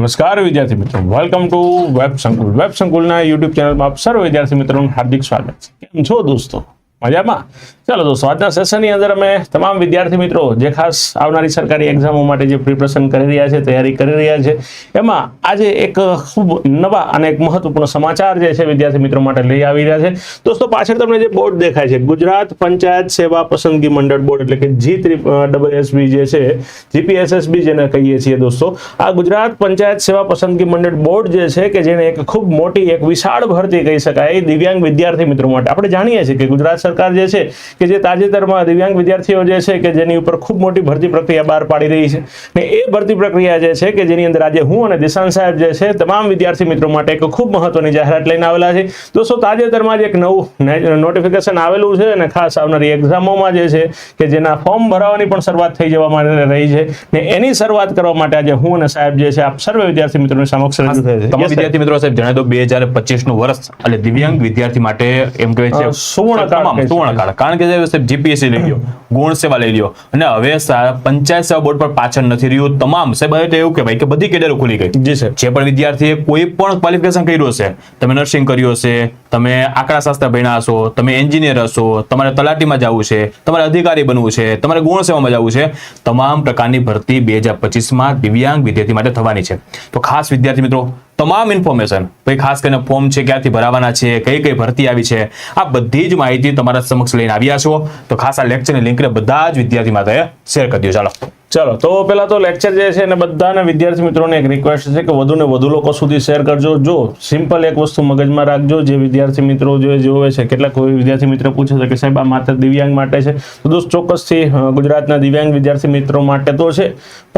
નમસ્કાર વિદ્યાર્થી મિત્રો. Welcome to web Sankul web સંકુલના YouTube ચેનલમાં આપ સર્વ વિદ્યાર્થી મિત્રોનું હાર્દિક સ્વાગત છે. કેમ છો દોસ્તો? મજામાં. ચાલો દોસ્તો આજના સેશનની અંદર અમે તમામ વિદ્યાર્થી મિત્રો, જે ખાસ આવનારી સરકારી એક્ઝામો માટે જે પ્રિપરેશન કરી રહ્યા છે, તૈયારી કરી રહ્યા છે, એમાં આજે એક ખૂબ નવા અને એક મહત્વપૂર્ણ સમાચાર જે છે વિદ્યાર્થી મિત્રો માટે લઈ આવી રહ્યા છે. દોસ્તો, પાછળ તમને જે બોર્ડ દેખાય છે, ગુજરાત પંચાયત સેવા પસંદગી મંડળ બોર્ડ એટલે કે જી ડબલ એસબી જે છે જીપીએસએસબી જેને કહીએ છીએ દોસ્તો, આ ગુજરાત પંચાયત સેવા પસંદગી મંડળ બોર્ડ જે છે કે જેને એક ખૂબ મોટી, એક વિશાળ ભરતી કહી શકાય દિવ્યાંગ વિદ્યાર્થી મિત્રો માટે. આપણે જાણીએ છીએ કે ગુજરાત સરકાર જે છે કે જે તાજેતરમાં દિવ્યાંગ વિદ્યાર્થીઓ જે છે કે જેની ઉપર ખૂબ મોટી ભરતી પ્રક્રિયા બહાર પાડી રહી છે ને એ ભરતી પ્રક્રિયા જે છે કે જેની અંદર આજે હું અને દિશાંત સાહેબ જે છે તમામ વિદ્યાર્થી મિત્રો માટે એક ખૂબ મહત્વની જાહેરાત લઈને આવેલા છે. દોસ્તો તાજેતરમાં જ એક નવું નોટિફિકેશન આવેલું છે અને ખાસ આવનારી એક્ઝામોમાં જે છે કે જેના ફોર્મ ભરાવાની પણ શરૂઆત થઈ જવા માટે રહી છે ને એની શરૂઆત કરવા માટે આજે હું અને સાહેબ જે છે આપ સર્વે વિદ્યાર્થી મિત્રોની સમક્ષ રજૂ છે. તમામ વિદ્યાર્થી મિત્રો સાહેબ જણાવી દો બે હજાર પચીસનું વર્ષ એટલે દિવ્યાંગ વિદ્યાર્થી માટે એમ કહે છે સુવર્ણકાળ તમામ કહી સુવર્ણકાળ કારણ કે સાહેબ જીપીએસસી લઈ લ્યો ગુણ સેવા લઈ લ્યો. અને હવે પંચાયત સેવા બોર્ડ પર પાછળ નથી રહ્યું. તમામ સાહેબ એવું કહેવાય કે બધી કેડરો ખુલી ગઈ. જે પણ વિદ્યાર્થીએ કોઈ પણ ક્વોલિફિકેશન કર્યું હશે તમે નર્સિંગ કર્યું હશે તમે આંકડાશાસ્ત્ર ભણ્યા હશો તમે એન્જિનિયર હશો તમારે તલાટીમાં જવું છે તમારે અધિકારી બનવું છે તમારે ગુણ સેવામાં જવું છે તમામ પ્રકારની ભરતી બે હજાર પચીસમાં દિવ્યાંગ વિદ્યાર્થી માટે થવાની છે. તો ખાસ વિદ્યાર્થી મિત્રો તમામ ઇન્ફોર્મેશન ભાઈ ખાસ કરીને ફોર્મ છે, ક્યાંથી ભરાવાના છે, કઈ કઈ ભરતી આવી છે, આ બધી જ માહિતી તમારા સમક્ષ લઈને આવ્યા છો. તો ખાસ આ લેક્ચરની લિંકને બધા જ વિદ્યાર્થી માટે શેર કરી દો. ચાલો. ચલો તો પેલા તો લેક્ચર જે છે અને બધાના વિદ્યાર્થી મિત્રોને એક રિક્વેસ્ટ છે કે વધુ ને વધુ લોકો સુધી શેર કરજો. જો સિમ્પલ એક વસ્તુ મગજમાં રાખજો જે વિદ્યાર્થી મિત્રો જે જોવે છે કેટલાક કોઈ વિદ્યાર્થી મિત્ર પૂછે છે કે સાહેબ આ માત્ર દિવ્યાંગ માટે છે. તો દોસ્ત ચોક્કસથી ગુજરાતના દિવ્યાંગ વિદ્યાર્થી મિત્રો માટે તો છે.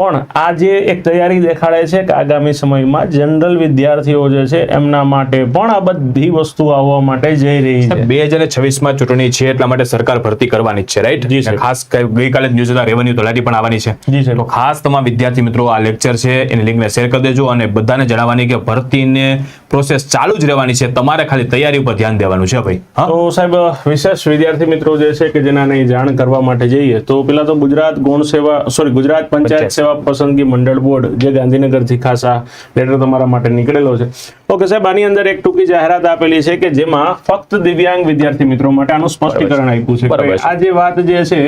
પણ આ જે એક તૈયારી દેખાડે છે કે આગામી સમયમાં જનરલ વિદ્યાર્થીઓ જે છે એમના માટે પણ આ બધી વસ્તુ આવવા માટે જઈ રહી છે. બે હજાર છવ્વીસમાં ચૂંટણી છે એટલા માટે સરકાર ભરતી કરવાની છે રાઈટ. ખાસ ગઈકાલે જ ન્યૂઝ હતા રેવન્યુ તલાટી પણ આવવાની છે. જી સાહેબ ખાસ તમામ વિદ્યાર્થી મિત્રો આ લેક્ચર છે એની લિંકને શેર કરી દેજો અને બધાને જણાવવાની કે ભરતીને પ્રોસેસ ચાલુ જ રહેવાની છે. તમારે ખાલી તૈયારી ઉપર ધ્યાન દેવાનું છે ભાઈ. તો સાહેબ વિશેષ વિદ્યાર્થી મિત્રો જે છે કે જેના જાણ કરવા માટે જઈએ તો પેલા તો ગુજરાત ગૌણ સેવા સોરી ગુજરાત પંચાયત. સેવા પસંદગી મંડળ બોર્ડ જે ગાંધીનગરથી ખાસ આ લેટર તમારા માટે નીકળેલો છે. ઓકે સાહેબ આની અંદર એક ટૂંકી જાહેરાત આપેલી છે કે જેમાં ફક્ત દિવ્યાંગ વિદ્યાર્થી મિત્રો માટે આનું સ્પષ્ટીકરણ આપ્યું છે. આ જે વાત જે છે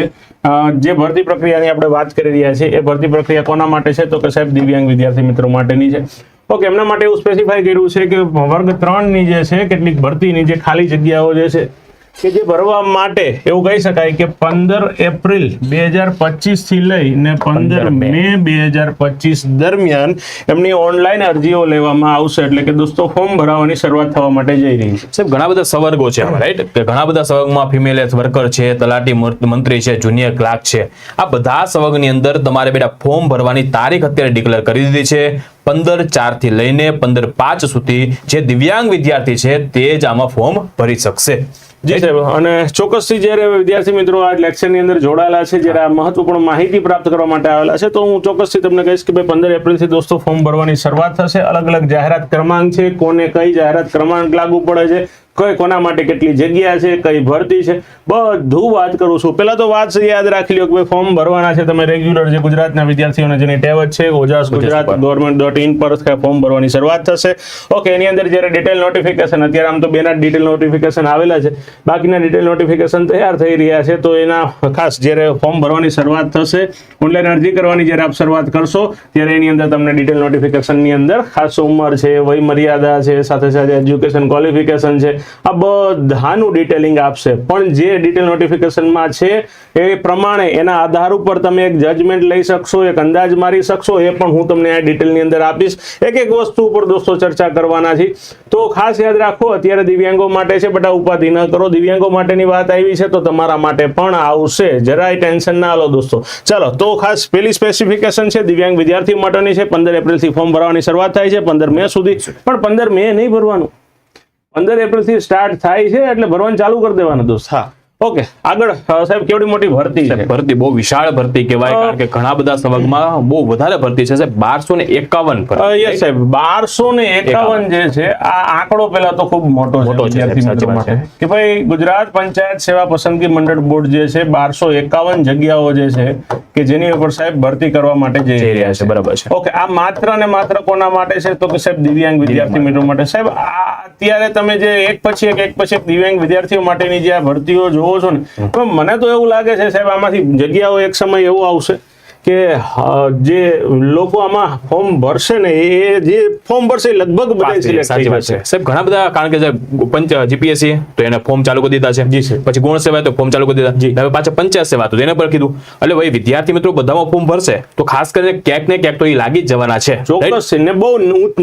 જે ભરતી પ્રક્રિયાની આપણે વાત કરી રહ્યા છે, એ ભરતી પ્રક્રિયા કોના માટે છે? તો કે સાહેબ, દિવ્યાંગ વિદ્યાર્થી મિત્રો માટેની છે. ઓકે, એમના માટે એવું સ્પેસિફાઈ કર્યું છે કે વર્ગ ત્રણની જે છે, કેટલીક ભરતીની જે ખાલી જગ્યાઓ જે છે કે જે ભરવા માટે એવું કહી શકાય કે પંદર એપ્રિલ બે હજાર પચીસથી લઈને પંદર મે. બે હજાર પચીસ દરમિયાન એમની ઓનલાઈન અરજીઓ લેવામાં આવશે. એટલે કે દોસ્તો ફોર્મ ભરાવાની શરૂઆત થવા માટે જઈ રહી છે. સાહેબ ઘણા બધા સવર્ગો છે રાઈટ કે ઘણા બધા સવર્ગમાં ફિમેલ હેલ્થ વર્કર છે તલાટી મંત્રી છે જુનિયર ક્લાર્ક છે. આ બધા સવર્ગની અંદર તમારે બેટા ફોર્મ ભરવાની તારીખ અત્યારે ડિક્લેર કરી દીધી છે. પંદર ચારથી લઈને પંદર પાંચ સુધી જે દિવ્યાંગ વિદ્યાર્થી છે તે જ આમાં ફોર્મ ભરી શકશે. જી સાહેબ, અને ચોક્કસથી જ્યારે વિદ્યાર્થી મિત્રો આ લેક્ચરની અંદર જોડાયેલા છે, જ્યારે આ મહત્વપૂર્ણ માહિતી પ્રાપ્ત કરવા માટે આવેલા છે, તો હું ચોક્કસથી તમને કહીશ કે ભાઈ પંદર એપ્રિલથી દોસ્તો ફોર્મ ભરવાની શરૂઆત થશે. અલગ અલગ જાહેરાત ક્રમાંક છે, કોને કઈ જાહેરાત ક્રમાંક લાગુ પડે છે કઈ કોના માટે કેટલી જગ્યા છે કઈ ભરતી છે બધું વાત કરું છું. પેલા તો વાત યાદ રાખી લો કે ભાઈ ફોર્મ ભરવાના છે તમે રેગ્યુલર જે ગુજરાતના વિદ્યાર્થીઓને જેની ટેવ છે Ojas Gujarat. Government dot in પર ફોર્મ ભરવાની શરૂઆત થશે. ઓકે એની અંદર જ્યારે ડિટેલ નોટિફિકેશન અત્યારે આમ તો બેના ડિટેલ નોટિફિકેશન આવેલા છે. બાકીના ડિટેલ નોટિફિકેશન તૈયાર થઈ રહ્યા છે તો એના ખાસ જ્યારે ફોર્મ ભરવાની શરૂઆત થશે ઓનલાઈન અરજી કરવાની જ્યારે આપ શરૂઆત કરશો ત્યારે એની અંદર તમને ડિટેલ નોટિફિકેશનની અંદર ખાસ ઉંમર છે વય મર્યાદા છે સાથે સાથે એજ્યુકેશન ક્વોલિફિકેશન છે આ બધાનું ડિટેલિંગ આપશે. પણ જે ડિટેલ નોટિફિકેશનમાં છે, એ પ્રમાણે એના આધાર ઉપર તમે એક જજમેન્ટ લઈ શકશો, એક અંદાજ મારી શકશો, એ પણ હું તમને આ ડિટેલની અંદર આપીશ. એક એક વસ્તુ ઉપર દોસ્તો ચર્ચા કરવાના છે તો ખાસ યાદ રાખો, અત્યારે દિવ્યાંગો માટે છે, બટા ઉપાધિ ન કરો. દિવ્યાંગો માટેની વાત આવી છે, તો તમારા માટે પણ આવશે. જરાય ટેન્શન ના લો દોસ્તો. ચાલો, તો ખાસ પેલી સ્પેસિફિકેશન છે, દિવ્યાંગ વિદ્યાર્થી માટેની છે. પંદર એપ્રિલથી ફોર્મ ભરવાની શરૂઆત થાય છે, પંદર મે સુધી. પણ પંદર મે નહીં ભરવાનું. પંદર એપ્રિલથી સ્ટાર્ટ થાય છે એટલે ભરવાનું ચાલુ કરી દેવાનું દોસ્ત. હા. ઓકે આગળ સાહેબ કેવડી મોટી ભરતી છે? ભરતી બહુ વિશાળ ભરતી કહેવાય કારણ કે ઘણા બધા સંવર્ગમાં બહુ વધારે ભરતી છે. સાહેબ બારસો ને એકાવન યસ સાહેબ બારસો ને એકાવન જે છે આ આંકડો પેલા તો ખૂબ મોટો મોટો છે. કે ભાઈ ગુજરાત પંચાયત સેવા પસંદગી મંડળ બોર્ડ જે છે બારસો એકાવન જગ્યાઓ જે છે કે જેની ઉપર સાહેબ ભરતી કરવા માટે જઈ રહ્યા છે બરાબર છે. ઓકે આ માત્ર ને માત્ર કોના માટે છે? તો કે સાહેબ દિવ્યાંગ વિદ્યાર્થી મિત્રો માટે. સાહેબ આ અત્યારે તમે જે એક પછી એક એક પછી એક દિવ્યાંગ વિદ્યાર્થીઓ માટેની જે આ ભરતીઓ જોવો છો ને તો મને તો એવું લાગે છે સાહેબ આમાંથી જગ્યાઓ એક સમય એવો આવશે. કે જે લોકો આમાં ફોર્મ ભરશે ને એ જે ફોર્મ ભરશે લગભગ બધા સિલેક્ટ થઈ સાચી વાત જશે. છે સાહેબ ઘણા બધા કારણ કે જે પંચ જીપીએસસી તો એને ફોર્મ ચાલુ કરી દીધા છે. પછી ગુણ સેવા તો ફોર્મ ચાલુ કરી દીધા. હવે પાછા પંચાયત સેવા તો એને પર કીધું. એટલે ભાઈ વિદ્યાર્થી મિત્રો બધામાં ફોર્મ ભરશે તો ખાસ કરીને ક્યાંક ને ક્યાંક તો એ લાગી જ જવાના છે. ચોક્કસ ને બહુ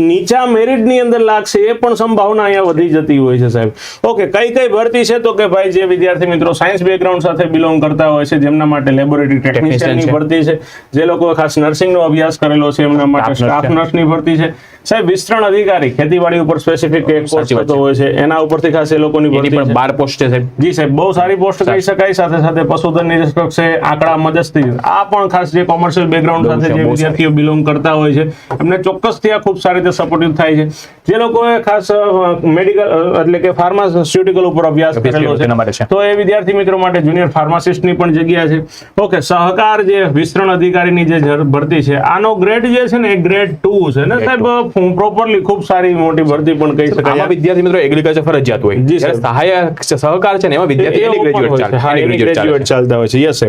નીચા મેરિટની અંદર લાગશે એ પણ સંભાવના અહીંયા વધી જતી હોય છે સાહેબ. ઓકે કઈ કઈ ભરતી છે? તો કે ભાઈ જે વિદ્યાર્થી મિત્રો સાયન્સ બેકગ્રાઉન્ડ સાથે બિલોંગ કરતા હોય છે જેમના માટે લેબોરેટરી ટેકનિશિયનની ભરતી છે. જે લોકો ખાસ નર્સિંગ નો અભ્યાસ કરેલો છે એમના માટે સ્ટાફ નર્સની ભરતી છે. સાહેબ વિસ્તરણ અધિકારી ખેતીવાડી ઉપર સ્પેસિફિક કોર્સ સાચી થતો હોય છે. એના ઉપરથી ખાસ એ લોકોની ભરતી પણ છે. બાર પોસ્ટ છે સાહેબ. જી સાહેબ બહુ સારી પોસ્ટ કહી શકાય. સાથે સાથે પશુધન નિરીક્ષક છે આંકડા મદદથી. આ પણ ખાસ જે કોમર્શિયલ બેકગ્રાઉન્ડ સાથે જે વિદ્યાર્થીઓ બિલોંગ કરતા હોય છે એમને ચોક્કસથી આ ખૂબ સારી રીતે સપોર્ટિવ થાય છે. જે લોકોએ ખાસ મેડિકલ એટલે કે ફાર્માસ્યુટિકલ ઉપર અભ્યાસ કરેલો છે. તો એ વિદ્યાર્થી મિત્રો માટે જુનિયર ફાર્માસિસ્ટની પણ જગ્યા છે. ઓકે સહકાર જે વિસ્તરણ અધિકારીની જે ભરતી છે આનો ગ્રેડ જે છે ને એ ગ્રેડ ટુ છે ને સાહેબ? પ્રોપરલી ખૂબ સારી મોટી ભરતી પણ કહી શકાય. વિદ્યાર્થી મિત્રો એગ્રીકલ્ચર ફરજિયાત હોય. જી, સહાયક સહકાર છે ને એમાં વિદ્યાર્થી એની ગ્રેજ્યુએટ graduate ચાલતા હોય છે. યસ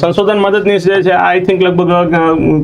સંશોધન મદદનીશ જે છે આઈ થિંક લગભગ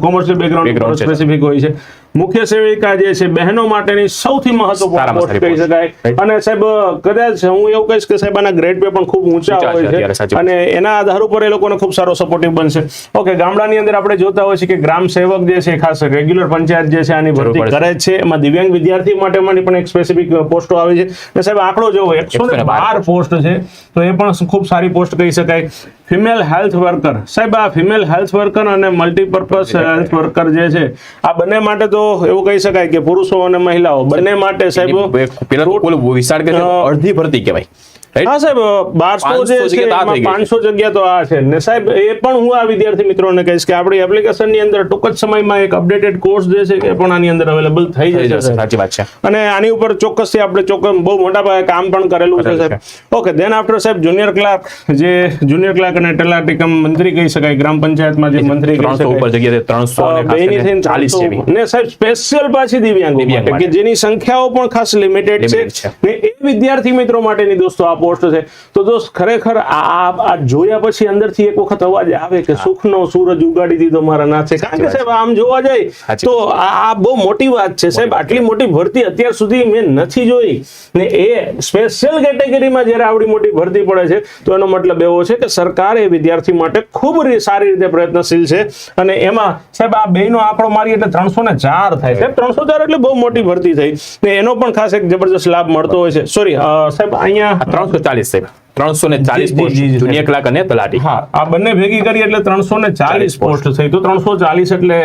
કોમર્શિયલ બેકગ્રાઉન્ડ સ્પેસિફિક હોય છે. મુખ્ય સેવિકા જે છે બહેનો માટેની સૌથી મહત્વપૂર્ણ પોસ્ટ કહી શકાય. અને સાહેબ કદાચ હું એવું કહીશ કે સાહેબ આના ગ્રેડ પે પણ ખૂબ ઊંચા હોય છે અને એના આધાર ઉપર એ લોકોને ખૂબ સારો સપોર્ટિવ બનશે. ઓકે ગામડાની અંદર આપણે જોતા હોય છે કે ગ્રામ સેવક જે છે ખાસ રેગ્યુલર પંચાયત જે છે આની ભરતી કરે છે. એમાં દિવ્યાંગ વિદ્યાર્થી માટે પણ એક સ્પેસિફિક પોસ્ટો આવે છે. અને સાહેબ આંકડો જોવો એકસો બાર પોસ્ટ છે તો એ પણ ખૂબ સારી પોસ્ટ કહી શકાય. ફિમેલ હેલ્થ વર્કર સાહેબ આ ફિમેલ હેલ્થ વર્કર અને મલ્ટીપર્પઝ હેલ્થ વર્કર જે છે આ બંને માટે તો એવું કહી શકાય કે પુરુષો અને મહિલાઓ બંને માટે સાહેબ પેલા વિશાળ અડધી ભરતી કહેવાય? હા સાહેબ બારસો જે છે. પાંચસો જગ્યા તો આ છે. ને સાહેબ એ પણ હું આ વિદ્યાર્થી મિત્રોને કહીશ કે આપણી એપ્લિકેશનની અંદર ટૂંક જ સમયમાં એક અપડેટેડ કોર્સ જે છે એ પણ આની અંદર અવેલેબલ થઈ જશે સાચી વાત છે. અને આની ઉપર ચોક્કસથી આપણે ચોક્કસ બહુ મોટા પાયે કામ પણ કરેલું છે સાહેબ. ઓકે દેન આફ્ટર સાહેબ જુનિયર ક્લાર્ક જે જુનિયર ક્લાર્ક અને તલાટી કમ મંત્રી કહી શકાય ગ્રામ પંચાયતમાં જે મંત્રી કહી શકાય. ઉપર જગ્યાએ જગ્યા છે ત્રણસો અ, બેની થઈને ચાલીસ 300 જેવી. ને સાહેબ સ્પેશિયલ પાછી દિવ્યાંગો માટે કે જેની સંખ્યાઓ પણ ખાસ લિમિટેડ છે. ને એ વિદ્યાર્થી મિત્રો માટેની દોસ્તો આ પોસ્ટ છે. તો દોસ્ત ખરેખર આ જોયા પછી અંદરથી એક વખત અવાજ આવે કે સુખનો સૂરજ ઉગાડી દીધો મારા નાથે. કારણ કે સાહેબ આમ જોવા જાય તો આ બહુ મોટી વાત છે. સાહેબ આટલી મોટી ભરતી અત્યાર સુધી મેં નથી જોઈ. ને એ સ્પેશિયલ કેટેગરીમાં જ્યારે આવડી મોટી ભરતી પડે છે તો એનો મતલબ એવો છે કે સરકાર એ વિદ્યાર્થી માટે ખૂબ સારી રીતે પ્રયત્નશીલ છે. અને એમાં સાહેબ આ બેનો આંકડો મારી એટલે ત્રણસો ને ચાર થાય. સાહેબ ત્રણસો ચાર એટલે બહુ મોટી ભરતી થઈ. ને એનો પણ ખાસ એક જબરજસ્ત લાભ મળતો હોય છે. સોરી સાહેબ અહીંયા ત્રણસો ચાલીસ સાહેબ ત્રણસો ને ચાલીસ પોસ્ટ જુનિયર ક્લાર્ક અને તલાટી. હા આ બંને ભેગી કરી એટલે ત્રણસો ને ચાલીસ 40 પોસ્ટ થઈ. તો ત્રણસો ચાલીસ એટલે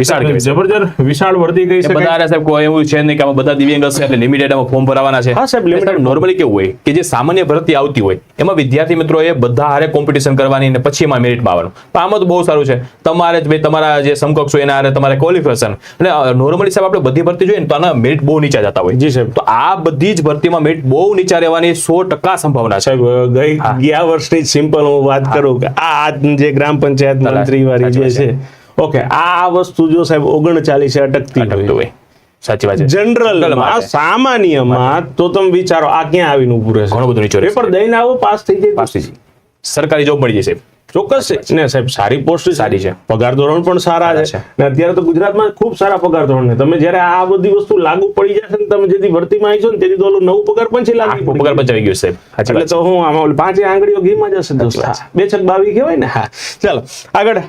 વિશાળ કહેવાય. જબરજસ્ત વિશાળ ભરતી કહી શકાય. બધા સાહેબ કોઈ એવું છે નહીં કે આમાં બધા દિવ્યાંગ હશે એટલે લિમિટેડ આમાં ફોર્મ ભરાવાના છે. હા સાહેબ, લિમિટેડ નોર્મલી કેવું હોય કે જે સામાન્ય ભરતી આવતી હોય એમાં વિદ્યાર્થી મિત્રો એ બધા હારે કોમ્પિટિશન કરવાની અને પછી એમાં મેરિટમાં આવવાનું પણ આમાં તો બહુ સારું છે. તમારે જ ભાઈ તમારા જે સમકક્ષ હોય એના હારે તમારે ક્વોલિફિકેશન એટલે નોર્મલી સાહેબ આપણે બધી ભરતી જોઈએ ને તો આના મેરિટ બહુ નીચા જતા હોય. જી સાહેબ. તો આ બધી જ ભરતીમાં મેરિટ બહુ નીચા રહેવાની સો ટકા સંભાવના છે. ગઈ ગયા વર્ષની સિમ્પલ હું વાત કરું કે આ જે ગ્રામ પંચાયત મંત્રી વાળી જે છે. ઓકે આ વસ્તુ જો સાહેબ ઓગણચાલીસે અટકતી અટકતું હોય. સાચી વાત છે. જનરલ સામાન્યમાં તો તમે વિચારો આ ક્યાં આવીને ઉભું રહેશે? ઘણું બધું નીચે. પેપર દઈને આવો પાસ થઈ જાય પાસ થઈ જાય. સરકારી જોબ મળી જશે ચોક્કસ ને સાહેબ સારી પોસ્ટ સારી છે. પગાર ધોરણ પણ સારા છે. ને અત્યારે તો ગુજરાતમાં ખૂબ સારા પગાર ધોરણ છે. તમે જ્યારે આ બધી વસ્તુ લાગુ પડી જશે ને તમે જેથી ભરતીમાં આવી છો ને તેથી તો ઓલું નવું પગાર પણ છે લાગુ પગાર પણ આવી ગયું સાહેબ. એટલે. તો હું આમાં પાંચે આંગળીઓ ઘીમાં જશે દોસ્ત. બે છક બાવી કહેવાય ને? હા. ચાલો આગળ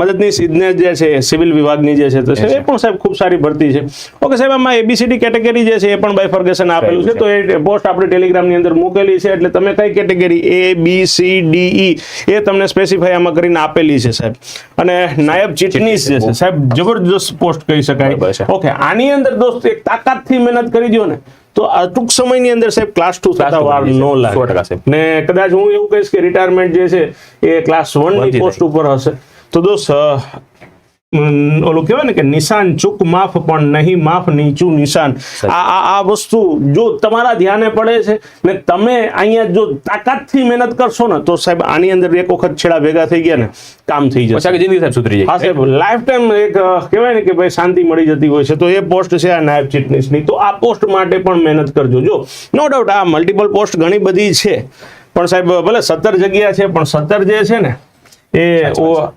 મદદની સિદ્ધનેશ જે છે સિવિલ વિભાગની જે છે તો એ પણ સાહેબ ખૂબ સારી ભરતી છે. ઓકે સાહેબ આમાં એબીસીડી કેટેગરી જે છે એ પણ બાયફર્ગેશન આપેલું છે. તો એ પોસ્ટ આપણે ટેલિગ્રામની અંદર મૂકેલી છે એટલે તમે કઈ category A B C D E એ તમને સ્પેસિફાઈ આમાં કરીને આપેલી છે સાહેબ. અને નાયબ ચીટનીસ જે છે સાહેબ જબરદસ્ત પોસ્ટ કહી શકાય. ઓકે આની અંદર દોસ્ત એક તાકાતથી મહેનત કરી દો ને તો આ ટૂંક સમયની અંદર સાહેબ ક્લાસ ટુ થતા વાર નો લાગે. ને કદાચ હું એવું કહીશ કે રિટાયરમેન્ટ જે છે એ ક્લાસ વનની પોસ્ટ ઉપર હશે. તો દોસ્ત ઓલું કહેવાય ને કે નિશાન ચૂક માફ પણ નહીં માફ નીચું નિશાન. આ આ આ વસ્તુ જો તમારા ધ્યાને પડે છે ને તમે અહીંયા જો તાકાતથી મહેનત કરશો ને તો સાહેબ આની અંદર એક વખત છેડા ભેગા થઈ ગયા ને કામ થઈ જશે. આખી જિંદગી સાહેબ સુધરી હા સાહેબ લાઈફ ટાઈમ એક કહેવાય ને કે ભાઈ શાંતિ મળી જતી હોય છે. તો એ પોસ્ટ છે આ નાયબ ચીટનીસની તો આ પોસ્ટ માટે પણ મહેનત કરજો. જો નો ડાઉટ આ મલ્ટિપલ પોસ્ટ ઘણી બધી છે. પણ સાહેબ ભલે સત્તર જગ્યા છે પણ સત્તર જે છે ને એ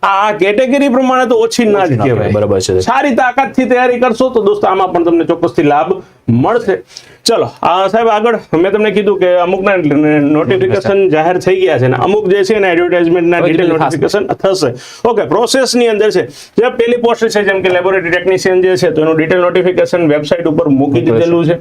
આ કેટેગરી પ્રમાણે તો ઓછી ના જ કહેવાય, બરાબર છે. સારી તાકાતથી તૈયારી કરશો તો દોસ્તો આમાં પણ તમને ચોક્કસથી લાભ મળશે. ચલો આ સાહેબ આગળ મેં તમને કીધું કે અમુકના નોટિફિકેશન જાહેર થઈ ગયા છે ને અમુક જે છે ને એડવર્ટાઇઝમેન્ટના ડિટેલ નોટિફિકેશન થશે. ઓકે પ્રોસેસની અંદર છે. જે પેલી પોસ્ટ છે જેમ કે લેબોરેટરી ટેકનિશિયન જે છે તો એનું ડિટેલ નોટિફિકેશન વેબસાઇટ ઉપર મૂકી દીધેલું છે.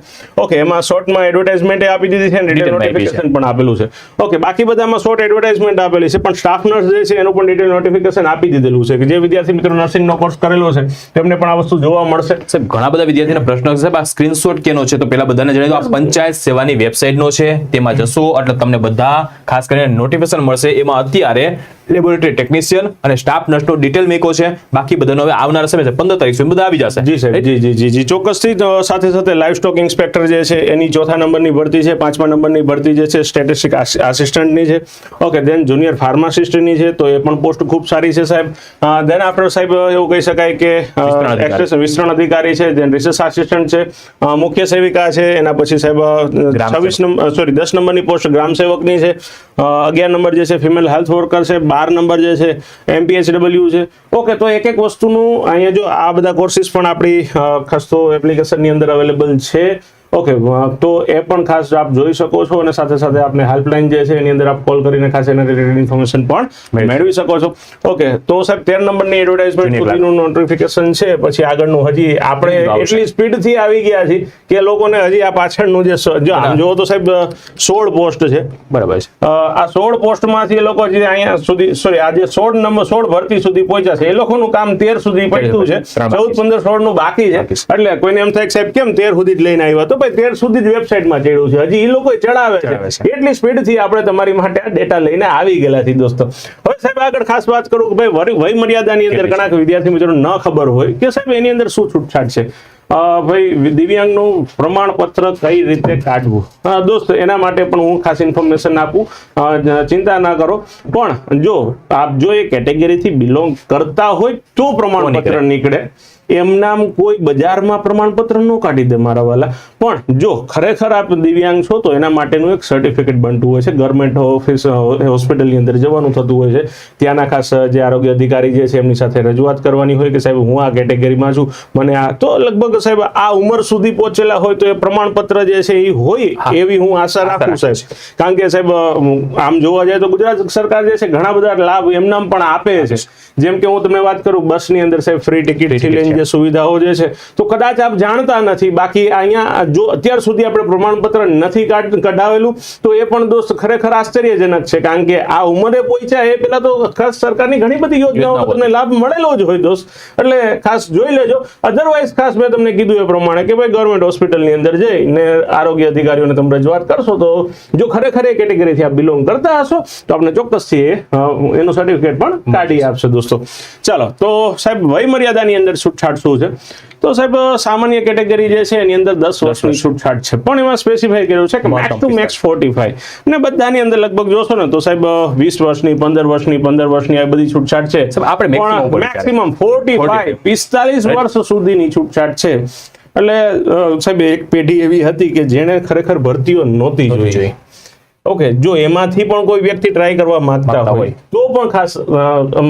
ઓકે એમાં શોર્ટમાં એડવર્ટાઇઝમેન્ટ આપી દીધી છે અને ડિટેલ. નોટિફિકેશન પણ આપેલું છે. ઓકે બાકી બધામાં શોર્ટ એડવર્ટાઇઝમેન્ટ આપેલી છે પણ સ્ટાફ નર્સ જે છે એનું પણ ડિટેલ નોટિફિકેશન આપી દીધેલું છે કે જે વિદ્યાર્થી મિત્રો નર્સિંગનો કોર્સ કરેલો છે તેમને પણ આ વસ્તુ જોવા મળશે. સાહેબ ઘણા બધા વિદ્યાર્થીના પ્રશ્ન છે. સાહેબ આ સ્ક્રીનશોટ કેનો છે? તો પેલા બધાને જણાવી દો આ પંચાયત સેવાની વેબસાઇટનો છે. તેમાં જશો એટલે તમને બધા ખાસ કરીને નોટિફિકેશન મળશે. એમાં અત્યારે લેબોરેટરી ટેકનિશિયન અને સ્ટાફ નર્સનો ડિટેલ મેકો છે. બાકી બધાનો હવે આવનાર સમય છે પંદર તારીખ સુધી બધા આવી જશે. જી સાહેબ જી જી જી જી. ચોક્કસથી સાથે સાથે લાઈવ સ્ટોક ઇન્સ્પેક્ટર જે છે એની ચોથા નંબરની ભરતી છે પાંચમા નંબરની ભરતી જે છે સ્ટેટિસ્ટિક આસિસ્ટન્ટની છે. ઓકે દેન જુનિયર ફાર્માસિસ્ટની છે તો એ પણ પોસ્ટ ખૂબ સારી છે સાહેબ. દેન આફ્ટર સાહેબ એવું કહી શકાય કે વિસ્તરણ અધિકારી. એક્સપ્રેસ વિસ્તરણ અધિકારી છે દેન રિસર્ચ આસિસ્ટન્ટ છે મુખ્ય સેવિકા છે એના પછી સાહેબ છવ્વીસ નંબર સોરી દસ નંબરની પોસ્ટ ગ્રામ સેવકની છે. અગિયાર નંબર જે છે ફિમેલ હેલ્થ વર્કર છે બાર નંબર જે છે એમપીએચડબલ્યુ છે. ઓકે તો એક એક વસ્તુનું અહીંયા જો આ બધા કોર્સિસ પણ આપણી ખસ્તો એપ્લિકેશનની અંદર અવેલેબલ છે. ઓકે તો એ પણ ખાસ આપ જોઈ શકો છો અને સાથે સાથે આપણે હેલ્પલાઇન જે છે એની અંદર આપ કોલ કરીને ખાસ એના રિલેટેડ ઇન્ફોર્મેશન પણ મેળવી શકો છો. ઓકે તો સાહેબ તેર નંબરની એડવર્ટાઇઝમેન્ટ સુધીનું નોટિફિકેશન છે પછી આગળનું હજી આપણે. એટલી સ્પીડથી આવી ગયા છીએ કે લોકોને હજી આ પાછળનું જે જો તો સાહેબ સોળ પોસ્ટ છે. બરાબર છે. આ સોળ પોસ્ટમાંથી એ લોકો જે અહીંયા સુધી સોરી આજે સોળ નંબર સોળ ભરતી સુધી પહોંચ્યા છે એ લોકોનું કામ તેર સુધી પહોંચ્યું છે. ચૌદ પંદર સોળનું બાકી છે. એટલે કોઈને એમ થાય સાહેબ કેમ તેર સુધી જ લઈને આવ્યા? તો ભાઈ તેર સુધી જ વેબસાઇટમાં ચડ્યું છે. હજી એ લોકો ચડાવે છે. એટલી સ્પીડથી આપણે તમારી માટે આ ડેટા લઈને આવી ગયેલા છીએ દોસ્તો. હવે સાહેબ આગળ ખાસ વાત કરું કે ભાઈ વય મર્યાદાની અંદર ઘણા વિદ્યાર્થી મિત્રો ન ખબર હોય કે સાહેબ એની અંદર શું છૂટછાટ છે? ભાઈ દિવ્યાંગનું પ્રમાણપત્ર કઈ રીતે કાઢવું? હા દોસ્ત એના માટે પણ હું ખાસ ઇન્ફોર્મેશન આપું. ચિંતા ના કરો. પણ જો આપ જો એ કેટેગરીથી બિલોંગ કરતા હોય તો પ્રમાણપત્ર નીકળે. એમનામ કોઈ બજારમાં પ્રમાણપત્ર ન કાઢી દે મારા વાલા. પણ જો ખરેખર આપ દિવ્યાંગ છો તો એના માટેનું એક સર્ટિફિકેટ બનતું હોય છે. ગવર્મેન્ટ ઓફિસ હોસ્પિટલની અંદર જવાનું થતું હોય છે. ત્યાંના ખાસ જે આરોગ્ય અધિકારી જે છે એમની સાથે રજૂઆત કરવાની હોય કે સાહેબ હું આ કેટેગરીમાં છું મને આ તો લગભગ સાહેબ આ ઉંમર સુધી પહોંચેલા હોય તો એ પ્રમાણપત્ર જે છે એ હોય એવી હું આશા રાખું સાહેબ. કારણ કે સાહેબ આમ જોવા જાય તો ગુજરાત સરકાર જે છે ઘણા બધા લાભ એમનામ પણ આપે છે. જેમ કે હું તમને વાત કરું બસની અંદર સાહેબ ફ્રી ટિકિટથી લઈને જે સુવિધાઓ જે છે તો કદાચ આપ જાણતા નથી. બાકી અહીંયા જો અત્યાર સુધી આપણે પ્રમાણપત્ર નથી કઢાવેલું તો એ પણ દોસ્ત ખરેખર આશ્ચર્યજનક છે. કારણ કે આ ઉંમરે પહોંચ્યા એ પેલા તો ખાસ સરકારની ઘણી બધી યોજનાઓ તમને લાભ મળેલો જ હોય દોસ્ત. એટલે ખાસ જોઈ લેજો. અધરવાઇઝ ખાસ મેં તમને કીધું એ પ્રમાણે કે ભાઈ ગવર્મેન્ટ હોસ્પિટલની અંદર જઈને આરોગ્ય અધિકારીઓને તમે રજૂઆત કરશો તો જો ખરેખર એ કેટેગરીથી આપ બિલોંગ કરતા હશો તો આપણે ચોક્કસથી એનું સર્ટિફિકેટ પણ કાઢી આપશે દોસ્તો. ચાલો તો સાહેબ વય મર્યાદાની અંદર છૂટછાટ શું છે? તો સાહેબ સામાન્ય કેટેગરી જે છે એની અંદર દસ વર્ષની છૂટછાટ છે. પણ એમાં સ્પેસિફાઈ કર્યું છે કે max to max forty five અને બધાની અંદર લગભગ જોશો ને તો સાહેબ વીસ વર્ષની પંદર વર્ષની પંદર વર્ષની આ બધી છૂટછાટ છે. આપણે. મેક્સિમમ ફોર્ટી ફાઈવ પિસ્તાલીસ વર્ષ સુધીની છૂટછાટ છે. એટલે સાહેબ એક પેઢી એવી હતી કે જેણે ખરેખર ભરતીઓ નહોતી જોઈ. ઓકે જો એમાંથી પણ કોઈ વ્યક્તિ ટ્રાય કરવા માંગતા હોય. તો પણ ખાસ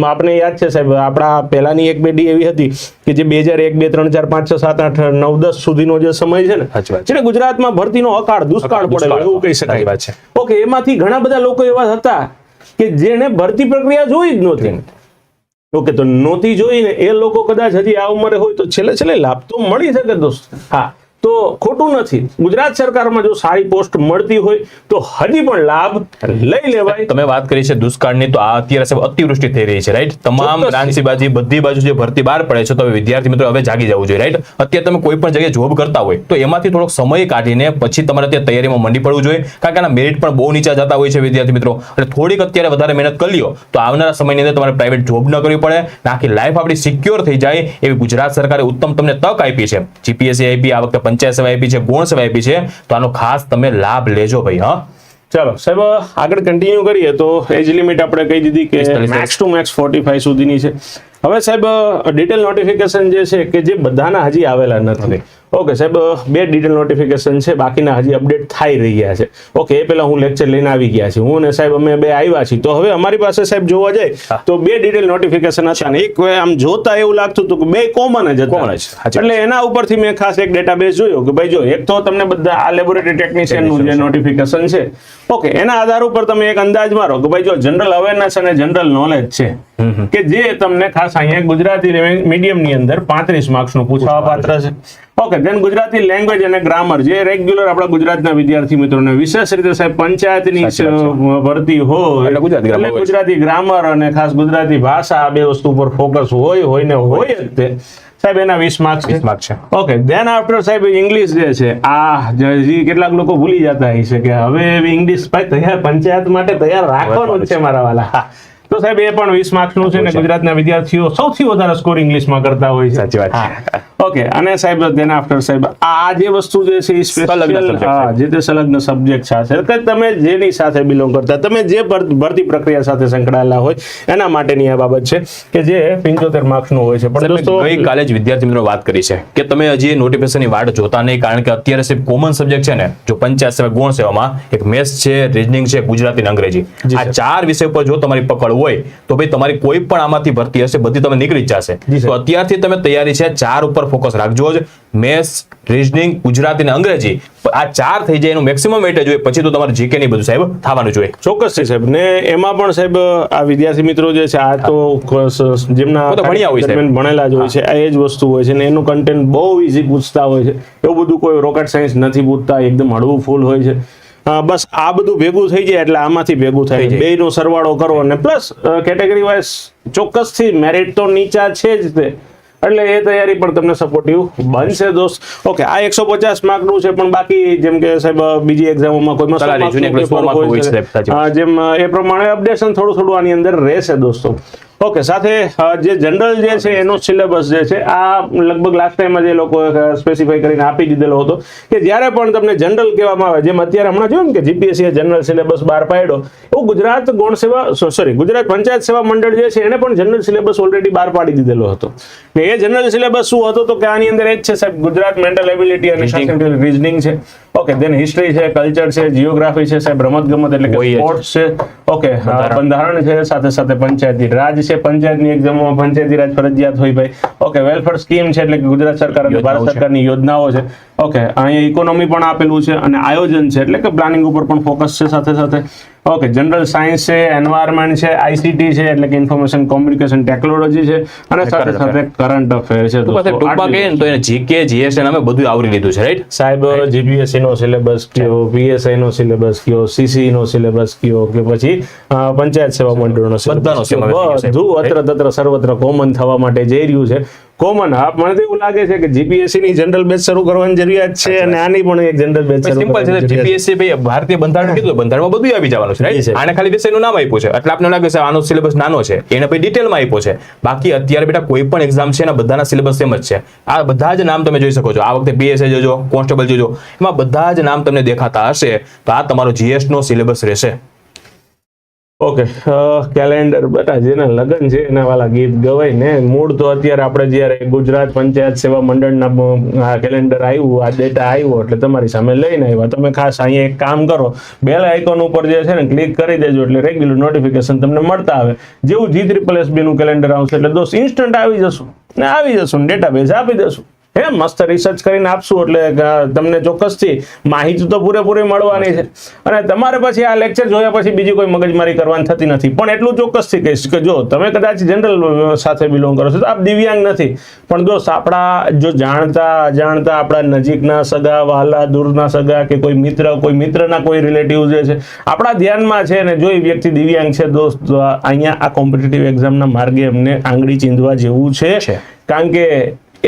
આપણે યાદ છે સાહેબ આપણા પહેલાની એક પેઢી એવી હતી કે જે બે હજાર એક બે ત્રણ ચાર પાંચ છ સાત આઠ નવ દસ સુધીનો જે સમય છે ને. જેને ગુજરાતમાં ભરતીનો અકાળ દુષ્કાળ પડેલો. એવું કહી શકાય છે. ઓકે એમાંથી ઘણા બધા લોકો એવા હતા કે જેને ભરતી પ્રક્રિયા જોઈ જ નહોતી ઓકે તો નહોતી જોઈને એ લોકો કદાચ હજી આ ઉંમરે હોય તો છેલ્લે છેલ્લે લાભ તો મળી શકે દોસ્ત હા તો ખોટું નથી. ગુજરાત સરકારમાં જો સારી પોસ્ટ મળતી હોય તો હજી પણ લાભ લઈ લેવાય. તમે વાત કરી છે દુષ્કાળની તો આ અત્યારે અતિવૃષ્ટિ થઈ રહી છે રાઈટ તમામ ચોક્કસથી. બાજુ બધી બાજુ જે ભરતી બહાર પડે છે તો વિદ્યાર્થી મિત્રો હવે જાગી જવું જોઈએ રાઈટ અત્યારે તમે કોઈ પણ જગ્યાએ જોબ કરતા હોય તો એમાંથી થોડોક સમય કાઢીને પછી તમારે અત્યારે તૈયારીમાં મંડી પડવું જોઈએ. કારણ કે આના મેરિટ પણ બહુ નીચા જતા હોય છે વિદ્યાર્થી મિત્રો. એટલે થોડીક અત્યારે વધારે મહેનત કરી લો તો આવનારા સમયની અંદર તમારે પ્રાઇવેટ જોબ ન કરવી પડે ને આખી લાઈફ આપણી સિક્યોર થઈ જાય એવી ગુજરાત સરકારે ઉત્તમ તમને તક આપી છે. જીપીએસસી આઈપી આ વખતે પંચાયત સેવા આપી છે ગુણ સેવા આપી છે તો આનો ખાસ તમે લાભ લેજો ભાઈ હા. ચાલો સાહેબ આગળ કન્ટિન્યુ કરીએ તો એજ લિમિટ આપણે કહી દીધી કે max to max forty five સુધીની છે. હવે સાહેબ ડિટેલ નોટિફિકેશન જે છે કે જે બધાના હજી આવેલા નથી. ઓકે સાહેબ બે ડિટેલ નોટિફિકેશન છે બાકીના હજી અપડેટ થઈ રહ્યા છે. ઓકે એ પહેલાં હું લેક્ચર લઈને આવી ગયા છે હું અને સાહેબ અમે બે આવ્યા છીએ. તો હવે અમારી પાસે સાહેબ જોવા જાય તો બે ડિટેલ નોટિફિકેશન હતા અને એક આમ જોતા એવું લાગતું હતું કે બે કોમન જ કોમન જ, એટલે એના ઉપરથી મેં ખાસ એક ડેટાબેઝ જોયો કે ભાઈ જો એક તો તમને બધા આ લેબોરેટરી ટેકનિશિયનનું જે નોટિફિકેશન છે. ઓકે એના આધાર ઉપર તમે એક અંદાજ મારો કે ભાઈ જો જનરલ અવેરનેસ અને જનરલ નોલેજ છે કે જે તમને ખાસ અહીંયા ગુજરાતી મીડિયમની અંદર પાંત્રીસ માર્ક્સનું પૂછવા પાત્ર છે. ઓકે દેન ગુજરાતી લેંગ્વેજ અને ગ્રામર જે રેગ્યુલર આપણા ગુજરાતના વિદ્યાર્થી મિત્રોને વિશેષ રીતે સાહેબ પંચાયતની ભરતી હોય એટલે ગુજરાતી એટલે ગુજરાતી ગ્રામર અને ખાસ ગુજરાતી ભાષા આ બે વસ્તુ ઉપર ફોકસ હોય હોય ને હોય જ તે. સાહેબ એના વીસ માર્ક્સ વીસ માર્ક છે. ઓકે દેન આફ્ટર સાહેબ ઇંગ્લિશ જે છે આ જે કેટલાક લોકો ભૂલી જતા હશે કે હવે ઇંગ્લિશ પંચાયત માટે તૈયાર રાખવાનું છે. મારા વાલા. તો સાહેબ એ પણ વીસ માર્ક્સનું છે ને ગુજરાતના વિદ્યાર્થીઓ સૌથી વધારે સ્કોર ઇંગ્લિશમાં કરતા હોય છે. સાચી વાત ઓકે અને સાહેબ દેન આફ્ટર સાહેબ આ જે વસ્તુ જે છે એ સ્પેશિયલ જે તે સંલગ્ન સબ્જેક્ટ છે કે તમે જેની સાથે બિલોંગ કરતા તમે જે ભરતી પ્રક્રિયા સાથે સંકળાયેલા હોય એના માટેની આ બાબત છે કે જે 75 માર્ક્સનું હોય છે. પણ દોસ્તો ગઈકાલે જ વિદ્યાર્થી મિત્રો વાત કરી છે કે તમે હજી નોટિફિકેશનની વાટ જોતા નહીં કારણ કે અત્યારે સાહેબ કોમન સબ્જેક્ટ છે ને જો પંચાયત સેવા ગુણ સેવામાં એક મેથ્સ છે રીઝનિંગ છે ગુજરાતી અને અંગ્રેજી. આ ચાર વિષય પર જો તમારી પકડ હોય તો ભાઈ તમારી કોઈ પણ આમાંથી ભરતી હશે બધી તમે નીકળી જ જશે. તો અત્યારથી તમે તૈયારી છે ચાર ઉપર ફોકસ રાખજો જ. મેથ્સ રીઝનિંગ ગુજરાતી અને અંગ્રેજી. આ ચાર થઈ જાય એનું મેક્સિમમ વેટેજ હોય પછી તો તમારે જીકે ની બધું સાહેબ થવાનું જોઈએ ચોક્કસ છે સાહેબ. ને એમાં પણ સાહેબ આ વિદ્યાર્થી મિત્રો જે છે આ તો જેમના ભણ્યા હોય છે ભણેલા જ હોય છે આ એ જ વસ્તુ હોય છે ને એનું કન્ટેન્ટ બહુ ઇઝી પૂછતા હોય છે. એવું બધું કોઈ રોકેટ સાયન્સ નથી પૂછતા એકદમ હળવું ફૂલ હોય છે. બસ આ બધું ભેગું થઈ જાય એટલે આમાંથી ભેગું થાય બે નો સરવાળો કરો અને પ્લસ કેટેગરી વાઇઝ ચોક્કસથી મેરિટ તો નીચા છે જ તે. એટલે એ તૈયારી પણ તમને સપોર્ટિવ બનશે દોસ્ત. ઓકે આ એકસો પચાસ માર્કનું છે પણ બાકી જેમ કે સાહેબ બીજી એક્ઝામોમાં કોઈ જેમ એ પ્રમાણે અપડેશન થોડું થોડું આની અંદર રહેશે દોસ્તો. ઓકે સાથે જે જનરલ જે છે એનો સિલેબસ જે છે આ લગભગ લાસ્ટ ટાઈમ જે લોકો સ્પેસિફાઈ કરીને આપી દીધેલો હતો કે જ્યારે પણ તમને જનરલ કહેવામાં આવે જેમ અત્યારે હમણાં જોયું ને કે જીપીએસસી જનરલ સિલેબસ બહાર પાડ્યો એવું ગુજરાત ગૌણ સેવા સોરી ગુજરાત પંચાયત સેવા મંડળ જે છે એને પણ જનરલ સિલેબસ ઓલરેડી બહાર પાડી દીધેલો હતો. ને એ જનરલ સિલેબસ શું હતો તો કે આની અંદર એ જ છે સાહેબ ગુજરાત મેન્ટલ એબિલિટી અને રિઝનિંગ રીઝનિંગ છે. ઓકે દેન હિસ્ટ્રી છે કલ્ચર છે જીઓગ્રાફી છે સાહેબ રમત ગમત એટલે કે સ્પોર્ટ્સ છે. ઓકે બંધારણ. છે સાથે સાથે પંચાયતી રાજ છે. પંચાયતની એક્ઝામમાં પંચાયતી રાજ ફરજિયાત હોય ભાઈ. ઓકે વેલફેર સ્કીમ છે એટલે કે ગુજરાત સરકાર અને ભારત સરકારની યોજનાઓ છે. ઓકે અહીંયા ઇકોનોમી પણ આપેલું છે અને આયોજન છે એટલે કે પ્લાનિંગ ઉપર પણ ફોકસ છે સાથે સાથે. ઓકે જનરલ સાયન્સ છે એન્વાયરમેન્ટ છે આઈસીટી છે એટલે કે ઇન્ફોર્મેશન કોમ્યુનિકેશન ટેકનોલોજી છે. અને સાથે સાથે કરંટ અફેર છે ટૂંકમાં દોસ્તો. ટૂંકમાં આટલી કહીએ ને તો એને જીકે જીએસએન અમે બધું આવરી લીધું છે રાઈટ સાહેબ જીપીએસસી નો સિલેબસ કયો પીએસઆઈ નો સિલેબસ કયો સીસી નો સિલેબસ કયો કે પછી પંચાયત સેવા મંડળનો બધાનો સિલેબસ બધું અત્ર તત્ર સર્વત્ર કોમન થવા માટે જઈ રહ્યું છે. કોમન. હા મને તો એવું લાગે છે કે જીપીએસસી ની જનરલ બેચ શરૂ કરવાની જરૂરિયાત છે અને આની પણ એક જનરલ બેચ સિમ્પલ છે. જીપીએસસી ભાઈ ભારતીય બંધારણ કીધું બંધારણમાં બધું આવી જવાનું છે રાઈટ. આને ખાલી વિષયનું નામ આપ્યું છે. એટલે આપણને લાગે છે આનો સિલેબસ નાનો છે. એને પછી ડિટેલમાં આપ્યો છે. બાકી અત્યારે બેટા કોઈ પણ એક્ઝામ છે એના બધાના સિલેબસ સેમ જ છે. આ બધા જ નામ તમે જોઈ શકો છો. આ વખતે પીએસએ જોજો કોન્સ્ટેબલ જોજો. એમાં બધા જ નામ તમને દેખાતા હશે. તો આ તમારો જીએસ નો સિલેબસ રહેશે. ઓકે કેલેન્ડર બધા જેના લગ્ન છે, એના વાલા ગીત ગવાય ને. મૂળ તો અત્યારે આપણે જ્યારે ગુજરાત પંચાયત સેવા મંડળના કેલેન્ડર આવ્યું આ ડેટા આવ્યો એટલે તમારી સામે લઈને આવ્યા. તમે ખાસ અહીંયા એક કામ કરો, બેલ આઇકોન ઉપર જે છે ને ક્લિક કરી દેજો એટલે રેગ્યુલર નોટિફિકેશન તમને મળતા આવે. જેવું જી ત્રિપલ એસબી નું કેલેન્ડર આવશે એટલે દોસ્ત ઇન્સ્ટન્ટ આવી જશું. ને આવી જશું ને ડેટાબેઝ આપી દેશું. હે મસ્ત રિસર્ચ કરીને આપશું એટલે તમને ચોક્કસથી માહિતી તો પૂરેપૂરી મળવાની છે. અને તમારે પછી આ લેક્ચર જોયા પછી બીજી કોઈ મગજમારી કરવાની થતી નથી. પણ એટલું ચોક્કસથી કહીશ કે જો તમે કદાચ જનરલ સાથે બિલોંગ કરો છો તો આપ દિવ્યાંગ નથી. પણ દોસ્ત આપણા જો જાણતા અજાણતા આપણા નજીકના સગા વહાલા દૂરના સગા કે કોઈ મિત્ર કોઈ મિત્રના કોઈ રિલેટિવ જે છે આપણા ધ્યાનમાં છે ને જો એ વ્યક્તિ દિવ્યાંગ છે દોસ્ત અહીંયા આ કોમ્પિટિટિવ એક્ઝામના માર્ગે એમને આંગળી ચીંધવા જેવું છે. છે. કારણ કે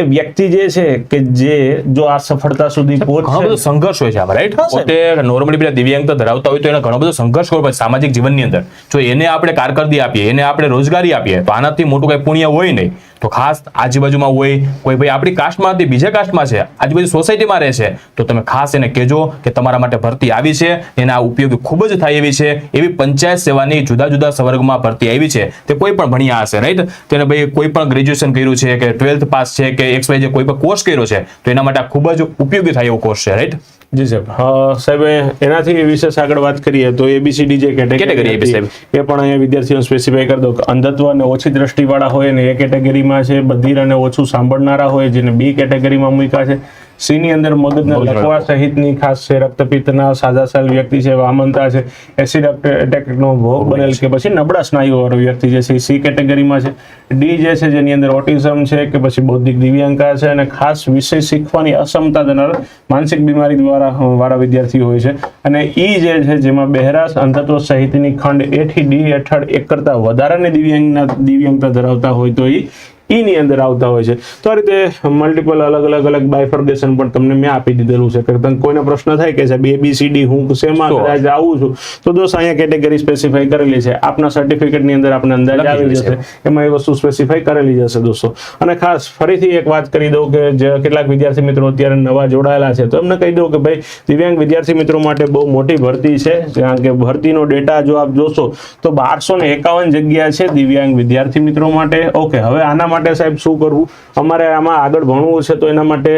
એ વ્યક્તિ જે છે કે જે જો આ સફળતા સુધી ઘણો બધો સંઘર્ષ હોય છે આમાં રાઈટ પોતે નોર્મલી પેલા દિવ્યાંગતા ધરાવતા હોય તો એને ઘણો બધો સંઘર્ષ કરવો પડે સામાજિક જીવનની અંદર. જો એને આપણે કારકર્દી આપીએ એને આપણે રોજગારી આપીએ તો આનાથી મોટું કઈ પુણ્ય હોય નહીં. તો ખાસ આજુબાજુમાં હોય, કોઈ ભાઈ આપણી કાસ્ટમાંથી બીજા કાસ્ટમાં છે, આજુબાજુ સોસાયટીમાં રહે છે, તો તમે ખાસ એને કહેજો કે તમારા માટે ભરતી આવી છે, એને ઉપયોગી ખૂબ જ થાય એવી છે, એવી પંચાયત સેવાની જુદા જુદા સવર્ગમાં ભરતી આવી છે, તે કોઈ પણ ભણ્યા હશે રાઈટ તેને ભાઈ કોઈ પણ ગ્રેજ્યુએશન કર્યું છે, કે ટ્વેલ્થ પાસ છે, કે એક્સ વાય જે કોઈ પણ કોર્સ કર્યો છે, તો એના માટે આ ખૂબ જ ઉપયોગી થાય એવો કોર્સ છે રાઈટ જી સાહેબ સાહેબ એનાથી વિશેષ આગળ વાત કરીએ તો એબીસીડી જે કેટેગરી સાહેબ. એ પણ અહીંયા વિદ્યાર્થીઓ સ્પેસિફાઈ કરી દો કે અંધત્વ અને ઓછી દ્રષ્ટિવાળા હોય ને એ કેટેગરીમાં છે બધીર અને ઓછું સાંભળનારા હોય જેને બી કેટેગરીમાં મૂક્યા છે સી અંદર મગજના લકવા સહિતની ખાસ છે રક્તપિત્તના સાજા સેલ વ્યક્તિ છે વામનતા છે એસિડ એટેકનો ભોગ બનેલ કે પછી નબળા સ્નાયુવાળો વ્યક્તિ જે છે સી કેટેગરીમાં છે. ડી જે છે જેની અંદર ઓટિઝમ છે કે પછી બૌદ્ધિક દિવ્યાંગતા છે અને ખાસ વિષય શીખવાની અસમતા ધરાવનાર માનસિક બીમારી દ્વારા વાળા વિદ્યાર્થીઓ હોય છે. અને ઈ જે છે જેમાં બહેરાશ અંધત્વ સહિતની ખંડ એથી ડી હેઠળ એક કરતા વધારાની દિવ્યાંગના દિવ્યાંગતા ધરાવતા હોય તો ઈ ઈ ની અંદર આવતા હોય છે. તો આ રીતે મલ્ટિપલ અલગ અલગ અલગ બાયફર્ગેશન પણ તમને મેં આપી દીધેલું છે. કે તમને કોઈને પ્રશ્ન થાય કે સાહેબ એ બી સી ડી હું શેમાં કદાચ આવું છું તો દોસ્ત અહીંયા કેટેગરી સ્પેસિફાઈ કરેલી છે. આપના સર્ટિફિકેટની અંદર આપણે અંદાજ આવી જશે. એમાં એ વસ્તુ સ્પેસિફાઈ કરેલી જશે દોસ્તો. અને ખાસ ફરીથી એક વાત કરી દઉં કે જે કેટલાક વિદ્યાર્થી મિત્રો અત્યારે નવા જોડાયેલા છે તો એમને કહી દઉં કે ભાઈ દિવ્યાંગ વિદ્યાર્થી મિત્રો માટે બહુ મોટી ભરતી છે. કારણ કે ભરતીનો ડેટા જો આપ જોશો તો બારસો ને એકાવન જગ્યા છે દિવ્યાંગ વિદ્યાર્થી મિત્રો માટે. ઓકે હવે આના માટે સાહેબ શું કરવું? અમારે આમાં આગળ ભણવું છે તો એના માટે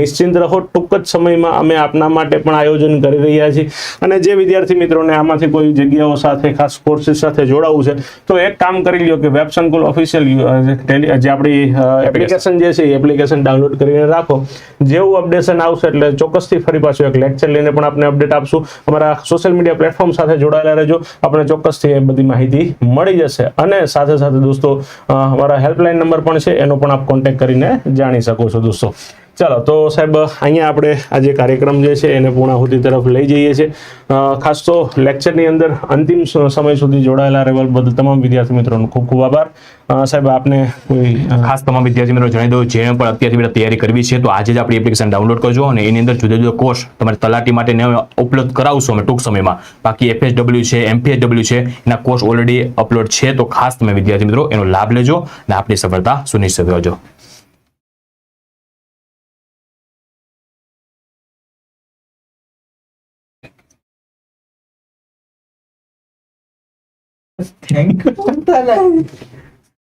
નિશ્ચિંત રહો. ટૂંક જ સમયમાં અમે આપના માટે પણ આયોજન કરી રહ્યા છીએ. અને જે વિદ્યાર્થી મિત્રોને આમાંથી કોઈ જગ્યાઓ સાથે ખાસ કોર્સીસ સાથે જોડાવવું છે તો એક કામ કરી લ્યો કે વેબ સંકુલ ઓફિશિયલ જે આપણી એપ્લિકેશન જે છે એ એપ્લિકેશન ડાઉનલોડ કરીને રાખો. જેવું અપડેશન આવશે એટલે ચોક્કસથી ફરી પાછું એક લેક્ચર લઈને પણ આપણે અપડેટ આપશું. અમારા સોશિયલ મીડિયા પ્લેટફોર્મ સાથે જોડાયેલા રહેજો. આપણે ચોક્કસથી એ બધી માહિતી મળી જશે. અને સાથે સાથે દોસ્તો અમારા હેલ્પલાઇન નંબર પણ છે એનો પણ આપ કોન્ટેક્ટ કરીને જાણી શકો છો દોસ્તો. ચાલો, તો સાહેબ, અહીંયા આપણે આ કાર્યક્રમ જે છે એને પૂર્ણાહુતિ તરફ લઈ જઈએ છીએ. ખાસ તો લેક્ચરની અંદર અંતિમ સમય સુધી જોડાયેલા રહેવા બદલ તમામ વિદ્યાર્થી મિત્રોનો ખૂબ ખૂબ આભાર. સાહેબ, આપને કોઈ ખાસ તમામ વિદ્યાર્થી મિત્રો જણાવી દઉં જેને પણ અત્યારથી તૈયારી કરવી છે, તો આજે જ આપણી એપ્લિકેશન ડાઉનલોડ કરજો અને એની અંદર જુદા જુદા કોર્સ તમારે તલાટી માટે ઉપલબ્ધ કરાવશું અમે ટૂંક સમયમાં. બાકી એફએસડબલ્યુ છે એમપીએસડબલ્યુ છે, એના કોર્સ ઓલરેડી અપલોડ છે, તો ખાસ તમે વિદ્યાર્થી મિત્રો એનો લાભ લેજો અને આપણી સફળતા સુનિશ્ચિત કરજો. 天空太亮